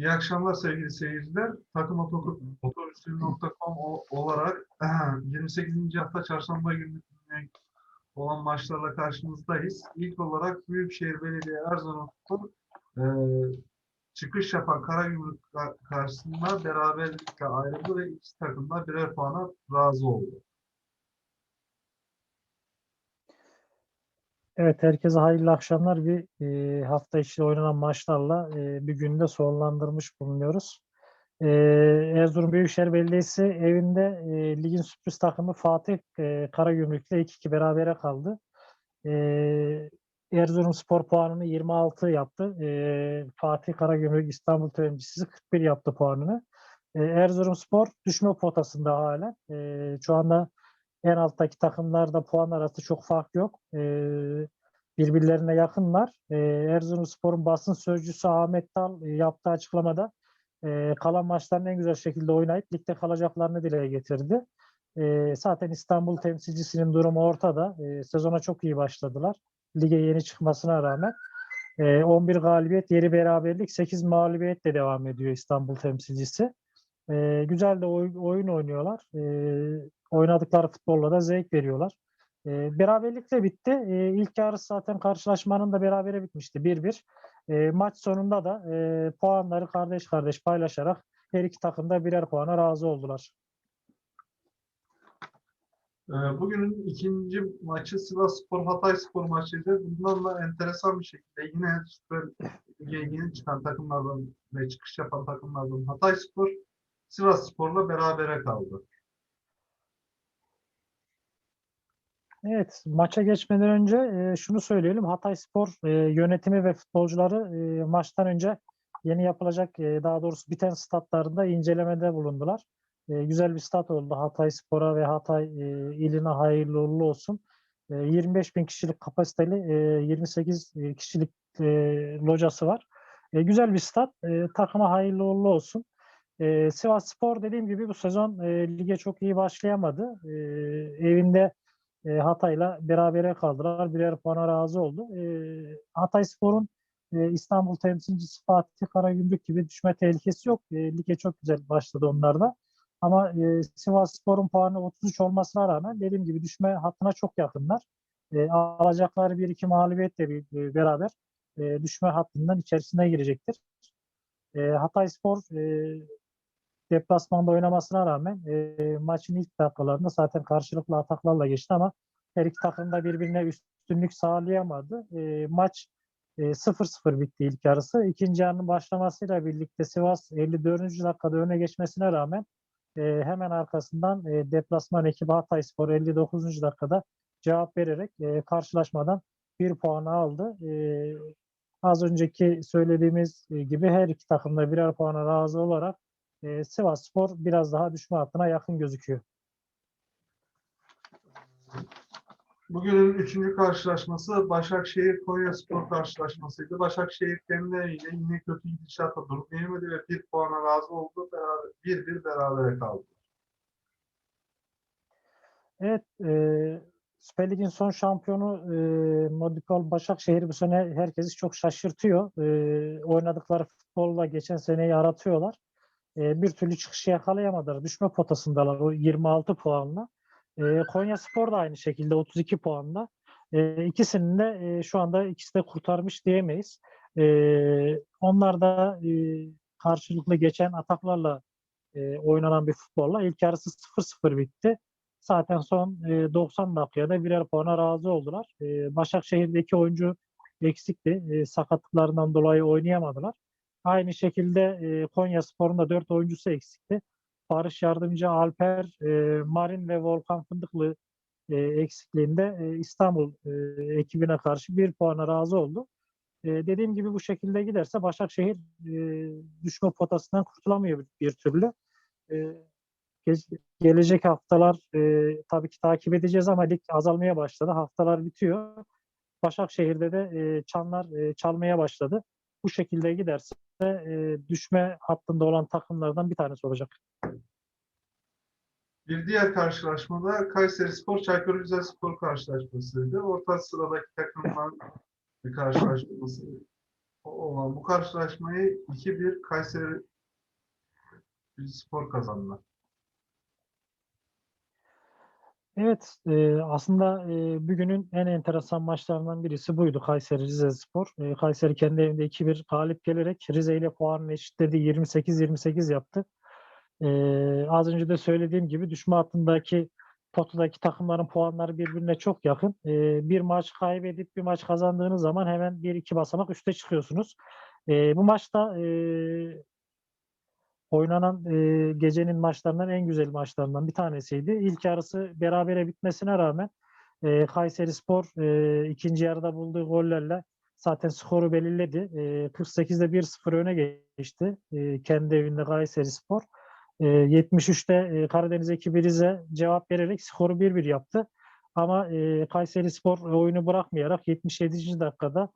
İyi akşamlar sevgili seyirciler. Takım Motorüstü.com olarak 28. hafta çarşamba günü olan maçlarla karşınızdayız. İlk olarak Büyükşehir Belediye Erzurumspor e, çıkış yapan Karagümrük ka- karşısında beraberlikle ayrıldı ve iki takım da birer puana razı oldu. Evet, herkese hayırlı akşamlar. Bir e, hafta içi oynanan maçlarla e, bir günde sonlandırmış bulunuyoruz. E, Erzurum Büyükşehir Belediyesi evinde e, ligin sürpriz takımı Fatih e, Karagümrük'le 2-2 berabere kaldı. E, Erzurum Spor puanını 26 yaptı. E, Fatih Karagümrük İstanbul temsilcisi 41 yaptı puanını. E, Erzurum Spor düşme potasında hala. E, şu anda en alttaki takımlarda puan arası çok fark yok. Ee, birbirlerine yakınlar. Ee, Erzurumspor'un basın sözcüsü Ahmet Dal e, yaptığı açıklamada e, kalan maçlarını en güzel şekilde oynayıp ligde kalacaklarını dile getirdi. E, zaten İstanbul temsilcisinin durumu ortada. E, sezona çok iyi başladılar. Lige yeni çıkmasına rağmen. E, 11 galibiyet, yeri beraberlik, 8 mağlubiyetle devam ediyor İstanbul temsilcisi. E, güzel de oy- oyun oynuyorlar. E, oynadıkları futbolla da zevk veriyorlar. E, beraberlikle bitti. E, ilk yarısı zaten karşılaşmanın da berabere bitmişti 1-1. E, maç sonunda da e, puanları kardeş kardeş paylaşarak her iki takım da birer puana razı oldular. Ee, Bugünün ikinci maçı Sivasspor Hatayspor maçıydı. Bundan da enteresan bir şekilde yine Süper Lig'e yeni çıkan takımlardan ve çıkış yapan takımlardan Hatayspor Sivasspor'la berabere kaldı. Evet, maça geçmeden önce e, şunu söyleyelim. Hatayspor e, yönetimi ve futbolcuları e, maçtan önce yeni yapılacak, e, daha doğrusu biten statlarında incelemede bulundular. E, güzel bir stat oldu. Hatayspor'a ve Hatay e, iline hayırlı uğurlu olsun. E, 25 bin kişilik kapasiteli, e, 28 kişilik e, locası var. E, güzel bir stat. E, takıma hayırlı uğurlu olsun. E, Sivas Spor dediğim gibi bu sezon e, lige çok iyi başlayamadı. E, evinde e, Hatay'la berabere kaldılar. Birer puana razı oldu. E, Hatay Spor'un e, İstanbul temsilcisi Fatih Karagümrük gibi düşme tehlikesi yok. E, lige çok güzel başladı onlar da. Ama e, Sivas Spor'un puanı 33 olmasına rağmen dediğim gibi düşme hattına çok yakınlar. E, alacakları bir iki mağlubiyetle bir, e, beraber e, düşme hattından içerisine girecektir. E, Hatay Spor e, deplasmanda oynamasına rağmen e, maçın ilk dakikalarında zaten karşılıklı ataklarla geçti ama her iki takım da birbirine üstünlük sağlayamadı. E, maç e, 0-0 bitti ilk yarısı. İkinci yarının başlamasıyla birlikte Sivas 54. dakikada öne geçmesine rağmen e, hemen arkasından e, deplasman ekibi Hatayspor 59. dakikada cevap vererek e, karşılaşmadan bir puan aldı. E, az önceki söylediğimiz gibi her iki takım da birer puana razı olarak e, Sivasspor biraz daha düşme hattına yakın gözüküyor. Bugünün üçüncü karşılaşması Başakşehir Konyaspor karşılaşmasıydı. Başakşehir kendileriyle yine kötü gidişatla durup yenilmedi ve bir puana razı oldu. Beraber, bir bir berabere kaldı. Evet, e, Süper Lig'in son şampiyonu e, Modikol Başakşehir bu sene herkesi çok şaşırtıyor. E, oynadıkları futbolla geçen seneyi aratıyorlar. E, bir türlü çıkışı yakalayamadılar. Düşme potasındalar o 26 puanla. E, Konya Spor da aynı şekilde 32 puanla. E, ikisinin de şu anda ikisi de kurtarmış diyemeyiz. Onlar da e, karşılıklı geçen ataklarla e, oynanan bir futbolla ilk yarısı 0-0 bitti. Zaten son e, 90 dakikada birer puana razı oldular. Başakşehir'deki oyuncu eksikti. Sakatlıklarından dolayı oynayamadılar. Aynı şekilde e, Konya Spor'un da 4 oyuncusu eksikti. Barış Yardımcı, Alper, e, Marin ve Volkan Fındıklı e, eksikliğinde e, İstanbul e, ekibine karşı bir puana razı oldu. E, dediğim gibi bu şekilde giderse Başakşehir e, düşme potasından kurtulamıyor bir, türlü. E, ge- gelecek haftalar e, tabii ki takip edeceğiz ama lig azalmaya başladı. Haftalar bitiyor. Başakşehir'de de e, çanlar e, çalmaya başladı. Bu şekilde giderse e, düşme hattında olan takımlardan bir tanesi olacak. Bir diğer karşılaşmada Kayseri Spor Çaykur Rizespor karşılaşmasıydı. Orta sıradaki takımlar bir karşılaşması. O, bu karşılaşmayı 2-1 Kayseri Spor kazandı. Evet, e, aslında e, bugünün en enteresan maçlarından birisi buydu Kayseri Rizespor. E, Kayseri kendi evinde 2-1 galip gelerek Rize ile puanını eşitledi. 28-28 yaptı. E, az önce de söylediğim gibi düşme hattındaki potadaki takımların puanları birbirine çok yakın. E, bir maç kaybedip bir maç kazandığınız zaman hemen bir iki basamak üste çıkıyorsunuz. E, bu maçta e, oynanan e, gecenin maçlarından en güzel maçlarından bir tanesiydi. İlk yarısı berabere bitmesine rağmen e, Kayserispor e, ikinci yarıda bulduğu gollerle zaten skoru belirledi. E, 48'de 1-0 öne geçti. E, kendi evinde Kayserispor. E, 73'te e, Karadeniz ekibi Rize cevap vererek skoru 1-1 yaptı. Ama e, Kayserispor oyunu bırakmayarak 77. dakikada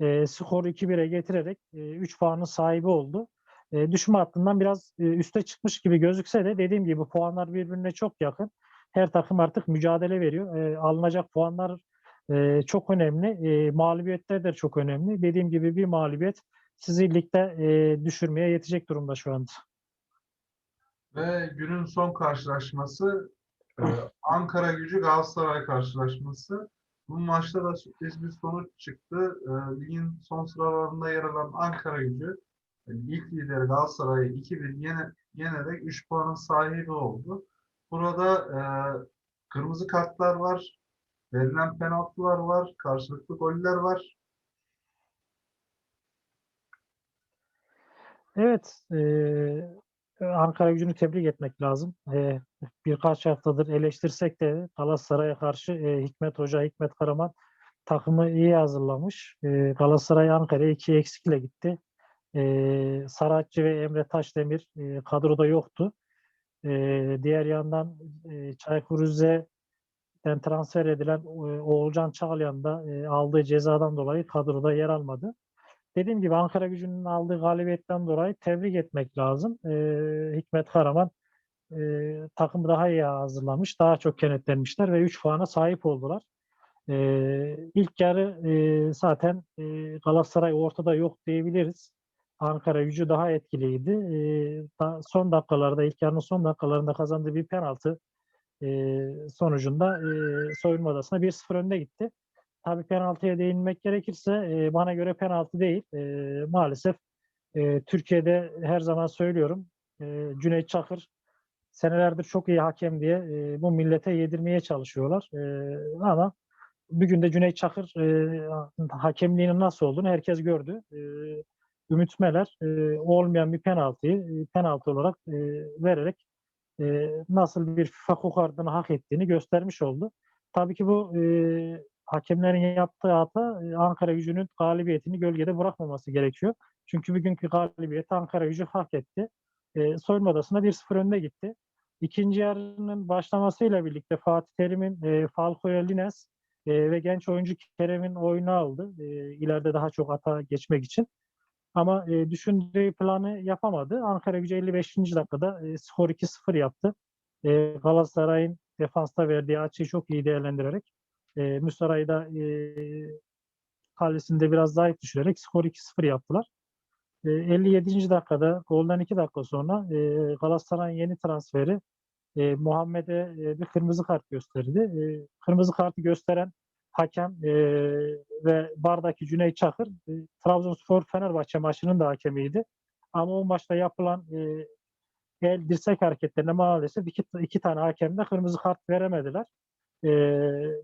e, skoru 2-1'e getirerek 3 puanın sahibi oldu e, düşme hattından biraz e, üste çıkmış gibi gözükse de dediğim gibi puanlar birbirine çok yakın. Her takım artık mücadele veriyor. E, alınacak puanlar e, çok önemli. E, mağlubiyetler de çok önemli. Dediğim gibi bir mağlubiyet sizi ligde e, düşürmeye yetecek durumda şu anda. Ve günün son karşılaşması e, Ankara Gücü Galatasaray karşılaşması. Bu maçta da sürpriz bir sonuç çıktı. E, ligin son sıralarında yer alan Ankara Gücü ilk lideri Galatasaray'ı 2-1 yene, yenerek 3 puanın sahibi oldu. Burada e, kırmızı kartlar var, verilen penaltılar var, karşılıklı goller var. Evet, e, Ankara gücünü tebrik etmek lazım. E, birkaç haftadır eleştirsek de Galatasaray'a karşı e, Hikmet Hoca, Hikmet Karaman takımı iyi hazırlamış. E, Galatasaray Ankara'ya iki eksikle gitti. E, Saratçı ve Emre Taşdemir e, kadroda yoktu. E, diğer yandan e, Çaykur Rize'den transfer edilen e, Oğulcan Çağlayan da e, aldığı cezadan dolayı kadroda yer almadı. Dediğim gibi Ankara gücünün aldığı galibiyetten dolayı tebrik etmek lazım. E, Hikmet Karaman e, takımı daha iyi hazırlamış, daha çok kenetlenmişler ve 3 puana sahip oldular. E, ilk yarı e, zaten e, Galatasaray ortada yok diyebiliriz. Ankara gücü daha etkiliydi. E, son dakikalarda, ilk yarının son dakikalarında kazandığı bir penaltı e, sonucunda e, soyunma odasına 1-0 önde gitti. Tabii penaltıya değinmek gerekirse e, bana göre penaltı değil. E, maalesef e, Türkiye'de her zaman söylüyorum e, Cüneyt Çakır senelerdir çok iyi hakem diye e, bu millete yedirmeye çalışıyorlar. E, ama bugün de Cüneyt Çakır e, hakemliğinin nasıl olduğunu herkes gördü. E, Ümit Meler e, olmayan bir penaltıyı e, penaltı olarak e, vererek e, nasıl bir FIFA kokardını hak ettiğini göstermiş oldu. Tabii ki bu e, hakemlerin yaptığı hata e, Ankara gücünün galibiyetini gölgede bırakmaması gerekiyor. Çünkü bugünkü galibiyeti Ankara gücü hak etti. E, soyunma odasına 1-0 önde gitti. İkinci yarının başlamasıyla birlikte Fatih Terim'in e, Falco'ya Lines e, ve genç oyuncu Kerem'in oyunu aldı. E, ileride daha çok hata geçmek için. Ama e, düşündüğü planı yapamadı. Ankara gücü 55. dakikada e, skor 2-0 yaptı. E, Galatasaray'ın defansta verdiği açıyı çok iyi değerlendirerek e, Müsaray'ı e, kalesinde biraz zayıf düşürerek skor 2-0 yaptılar. E, 57. dakikada golden 2 dakika sonra e, Galatasaray'ın yeni transferi e, Muhammed'e e, bir kırmızı kart gösterdi. E, kırmızı kartı gösteren hakem e, ve bardaki Cüneyt Çakır e, Trabzonspor Fenerbahçe maçının da hakemiydi. Ama o maçta yapılan e, el dirsek hareketlerine maalesef iki, iki tane hakem de kırmızı kart veremediler. E,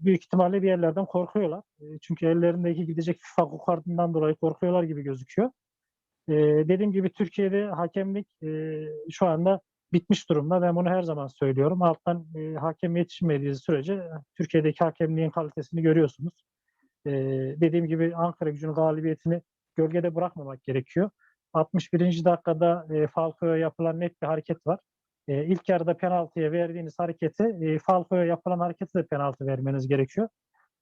büyük ihtimalle bir yerlerden korkuyorlar. E, çünkü ellerindeki gidecek FIFA kokardından dolayı korkuyorlar gibi gözüküyor. E, dediğim gibi Türkiye'de hakemlik e, şu anda bitmiş durumda. Ben bunu her zaman söylüyorum. Alttan e, hakem yetişmediği sürece Türkiye'deki hakemliğin kalitesini görüyorsunuz. E, dediğim gibi Ankara gücünün galibiyetini gölgede bırakmamak gerekiyor. 61. dakikada e, Falco'ya yapılan net bir hareket var. E, ilk yarıda penaltıya verdiğiniz hareketi e, Falco'ya yapılan hareketi de penaltı vermeniz gerekiyor.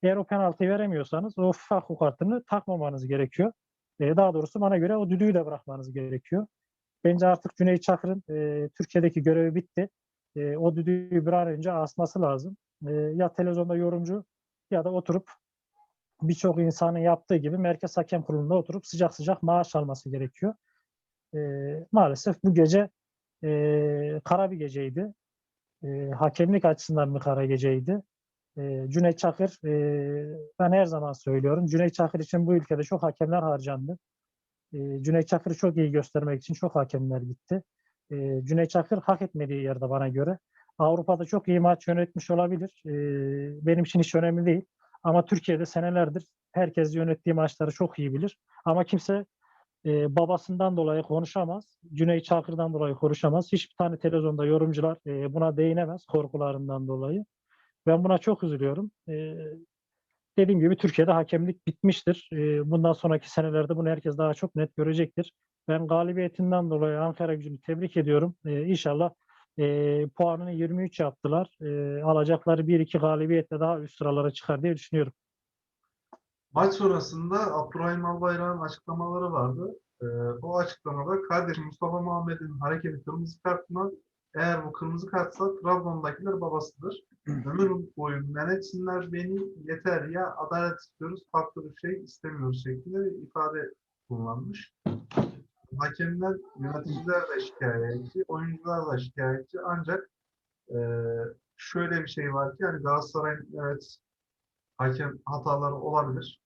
Eğer o penaltıyı veremiyorsanız o FIFA kartını takmamanız gerekiyor. E, daha doğrusu bana göre o düdüğü de bırakmanız gerekiyor. Bence artık Cüneyt Çakır'ın e, Türkiye'deki görevi bitti. E, o düdüğü bir an önce asması lazım. E, ya televizyonda yorumcu ya da oturup birçok insanın yaptığı gibi Merkez Hakem Kurulu'nda oturup sıcak sıcak maaş alması gerekiyor. Ee, maalesef bu gece e, kara bir geceydi. E, hakemlik açısından bir kara geceydi. E, Cüneyt Çakır, e, ben her zaman söylüyorum, Cüneyt Çakır için bu ülkede çok hakemler harcandı. E, Cüneyt Çakır'ı çok iyi göstermek için çok hakemler gitti. E, Cüneyt Çakır hak etmediği yerde bana göre. Avrupa'da çok iyi maç yönetmiş olabilir. E, benim için hiç önemli değil. Ama Türkiye'de senelerdir herkes yönettiği maçları çok iyi bilir. Ama kimse e, babasından dolayı konuşamaz. Cüneyt Çakır'dan dolayı konuşamaz. Hiçbir tane televizyonda yorumcular e, buna değinemez korkularından dolayı. Ben buna çok üzülüyorum. E, dediğim gibi Türkiye'de hakemlik bitmiştir. E, bundan sonraki senelerde bunu herkes daha çok net görecektir. Ben galibiyetinden dolayı Ankara gücünü tebrik ediyorum. E, inşallah e, puanını 23 yaptılar. E, alacakları 1-2 galibiyetle daha üst sıralara çıkar diye düşünüyorum. Maç sonrasında Abdurrahim Albayrak'ın açıklamaları vardı. Ee, o açıklamada kardeşim Mustafa Muhammed'in hareketi kırmızı kartına eğer bu kırmızı kartsa Trabzon'dakiler babasıdır. Ömür boyu menetsinler beni yeter ya adalet istiyoruz farklı bir şey istemiyoruz şeklinde bir ifade kullanmış. Hakemler, yöneticiler de şikayetçi, oyuncular da şikayetçi ancak eee, şöyle bir şey var ki yani Galatasaray'ın evet hakem hataları olabilir.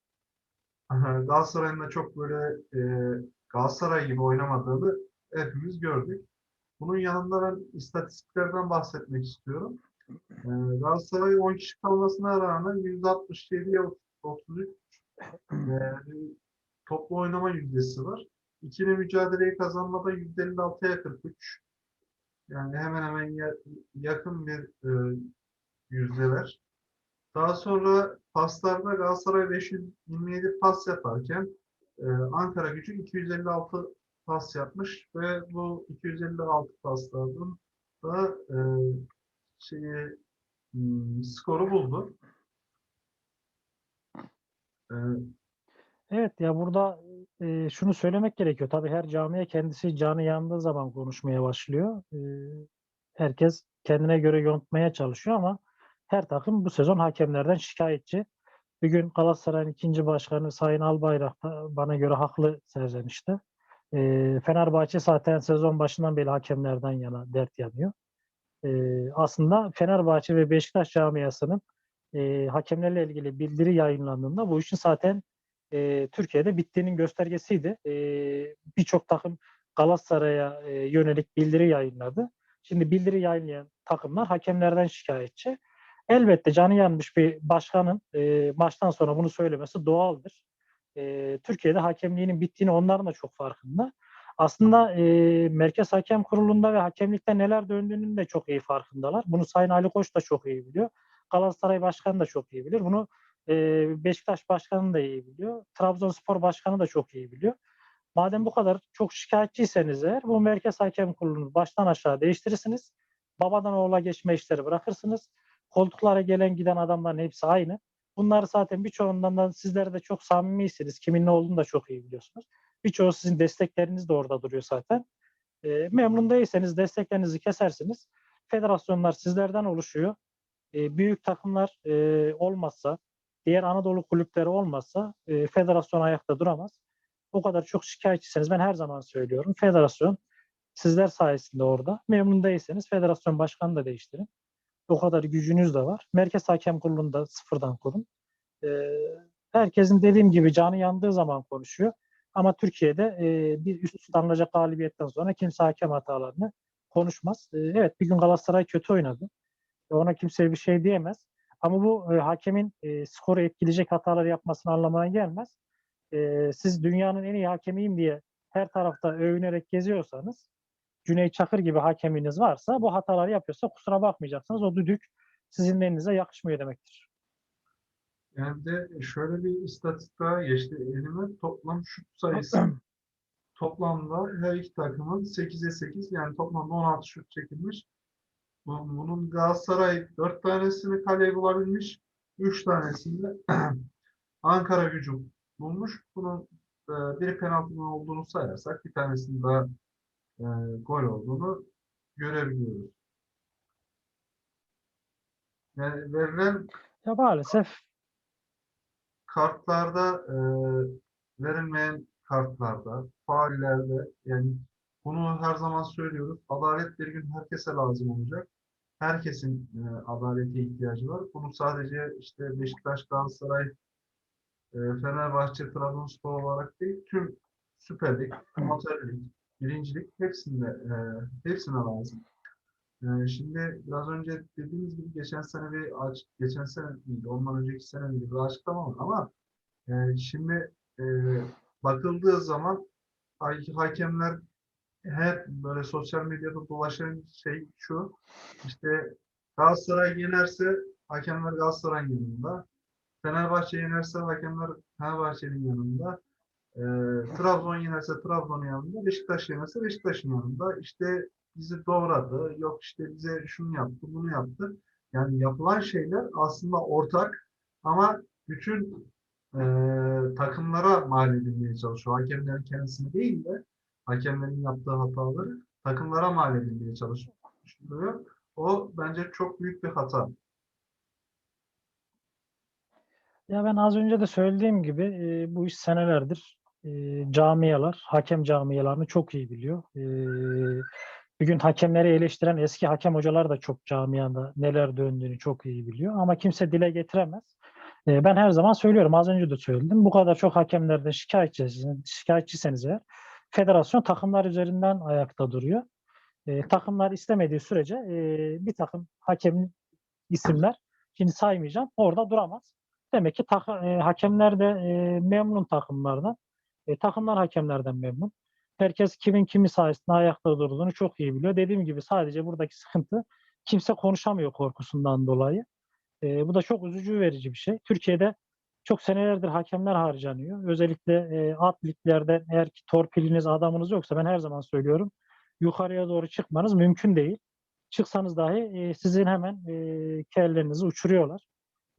Galatasaray'ın da çok böyle e, Galatasaray gibi oynamadığını hepimiz gördük. Bunun yanında ben istatistiklerden bahsetmek istiyorum. E, Galatasaray 10 kişi kalmasına rağmen %67'ye 33 e, toplu oynama yüzdesi var. İkili mücadeleyi kazanmada %56'ya 43. Yani hemen hemen ya- yakın bir e, yüzdeler. Daha sonra paslarda Galatasaray 527 pas yaparken e, Ankara gücü 256 pas yapmış ve bu 256 paslardan da e, şeyi hmm, skoru buldu. E, Evet ya burada e, şunu söylemek gerekiyor. Tabii her camiye kendisi canı yandığı zaman konuşmaya başlıyor. E, herkes kendine göre yontmaya çalışıyor ama her takım bu sezon hakemlerden şikayetçi. Bir gün Galatasaray'ın ikinci başkanı Sayın Albayrak bana göre haklı serzenişte. E, Fenerbahçe zaten sezon başından beri hakemlerden yana dert yanıyor. E, aslında Fenerbahçe ve Beşiktaş camiasının e, hakemlerle ilgili bildiri yayınlandığında bu işin zaten e, Türkiye'de bittiğinin göstergesiydi. E, Birçok takım Galatasaray'a e, yönelik bildiri yayınladı. Şimdi bildiri yayınlayan takımlar hakemlerden şikayetçi. Elbette canı yanmış bir başkanın e, maçtan sonra bunu söylemesi doğaldır. E, Türkiye'de hakemliğinin bittiğini onların da çok farkında. Aslında e, Merkez Hakem Kurulu'nda ve hakemlikte neler döndüğünün de çok iyi farkındalar. Bunu Sayın Ali Koç da çok iyi biliyor. Galatasaray Başkanı da çok iyi bilir. Bunu e, Beşiktaş Başkanı da iyi biliyor. Trabzonspor Başkanı da çok iyi biliyor. Madem bu kadar çok şikayetçiyseniz eğer bu Merkez Hakem Kurulu'nu baştan aşağı değiştirirsiniz. Babadan oğula geçme işleri bırakırsınız. Koltuklara gelen giden adamların hepsi aynı. Bunları zaten birçoğundan da sizler de çok samimisiniz. Kimin ne olduğunu da çok iyi biliyorsunuz. Birçoğu sizin destekleriniz de orada duruyor zaten. E, memnun değilseniz desteklerinizi kesersiniz. Federasyonlar sizlerden oluşuyor. E, büyük takımlar e, olmazsa, diğer Anadolu kulüpleri olmazsa e, federasyon ayakta duramaz. O kadar çok şikayetçiseniz ben her zaman söylüyorum. Federasyon sizler sayesinde orada. Memnun değilseniz federasyon başkanı da değiştirin. O kadar gücünüz de var. Merkez Hakem Kurulu'nu da sıfırdan kurun. E, herkesin dediğim gibi canı yandığı zaman konuşuyor. Ama Türkiye'de e, bir üst üste alınacak galibiyetten sonra kimse hakem hatalarını konuşmaz. E, evet bir gün Galatasaray kötü oynadı. E, ona kimse bir şey diyemez. Ama bu e, hakemin e, skoru etkileyecek hatalar yapmasına anlamına gelmez. E, siz dünyanın en iyi hakemiyim diye her tarafta övünerek geziyorsanız Cüneyt Çakır gibi hakeminiz varsa bu hataları yapıyorsa kusura bakmayacaksınız. O düdük sizin elinize yakışmıyor demektir. Yani bir de şöyle bir istatistik daha geçti elime. Toplam şut sayısı toplamda her iki takımın 8'e 8 yani toplamda 16 şut çekilmiş. Bu- Bunun Galatasaray 4 tanesini kaleye bulabilmiş. 3 tanesinde Ankara gücü bulmuş. Bunun e, biri penaltının olduğunu sayarsak bir tanesinin daha e, gol olduğunu görebiliyoruz. Yani verilen Ya maalesef kartlarda e, verilmeyen kartlarda, faallerde yani bunu her zaman söylüyoruz. Adalet bir gün herkese lazım olacak. Herkesin e, adalete ihtiyacı var. Bunu sadece işte Beşiktaş, Galatasaray, e, Fenerbahçe, Trabzonspor olarak değil, tüm Süper Lig, Birincilik hepsinde e, hepsine lazım. E, şimdi biraz önce dediğimiz gibi geçen sene bir geçen sene miydi, ondan önceki sene miydi bir açıklama var ama e, şimdi e, bakıldığı zaman ha- hakemler hep böyle sosyal medyada dolaşan şey şu işte Galatasaray yenerse hakemler Galatasaray'ın yanında. Fenerbahçe yenerse hakemler Fenerbahçe'nin yanında. Ee, Trabzon yenerse Trabzon'un yanında. Beşiktaş yenerse Beşiktaş'ın yanında. İşte bizi doğradı. Yok işte bize şunu yaptı, bunu yaptı. Yani yapılan şeyler aslında ortak ama bütün e, takımlara mal edilmeye çalışıyor. Hakemlerin kendisini değil de hakemlerin yaptığı hataları takımlara mal edilmeye çalışılıyor. O bence çok büyük bir hata. Ya ben az önce de söylediğim gibi e, bu iş senelerdir e, camialar, hakem camialarını çok iyi biliyor. E, bir gün hakemleri eleştiren eski hakem hocalar da çok camiada neler döndüğünü çok iyi biliyor ama kimse dile getiremez. E, ben her zaman söylüyorum, az önce de söyledim. Bu kadar çok hakemlerden şikayetçisiniz, şikayetçiseniz eğer federasyon takımlar üzerinden ayakta duruyor. E, takımlar istemediği sürece e, bir takım hakem isimler, şimdi saymayacağım, orada duramaz. Demek ki tak- e, hakemler de e, memnun takımlardan. E, takımlar hakemlerden memnun. Herkes kimin kimi sayesinde ayakta durduğunu çok iyi biliyor. Dediğim gibi sadece buradaki sıkıntı kimse konuşamıyor korkusundan dolayı. E, bu da çok üzücü verici bir şey. Türkiye'de çok senelerdir hakemler harcanıyor. Özellikle e, alt liglerde eğer ki torpiliniz, adamınız yoksa ben her zaman söylüyorum yukarıya doğru çıkmanız mümkün değil. Çıksanız dahi e, sizin hemen e, kellerinizi uçuruyorlar.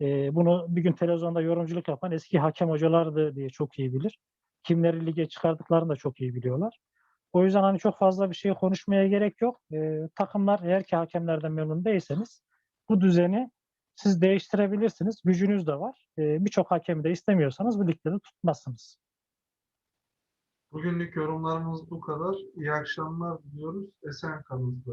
E, bunu bir gün televizyonda yorumculuk yapan eski hakem hocalardı diye çok iyi bilir. Kimleri lige çıkardıklarını da çok iyi biliyorlar. O yüzden hani çok fazla bir şey konuşmaya gerek yok. E, takımlar eğer ki hakemlerden memnun değilseniz bu düzeni siz değiştirebilirsiniz. Gücünüz de var. E, Birçok hakemi de istemiyorsanız bu ligde de tutmazsınız. Bugünlük yorumlarımız bu kadar. İyi akşamlar diliyoruz. Esen kalın.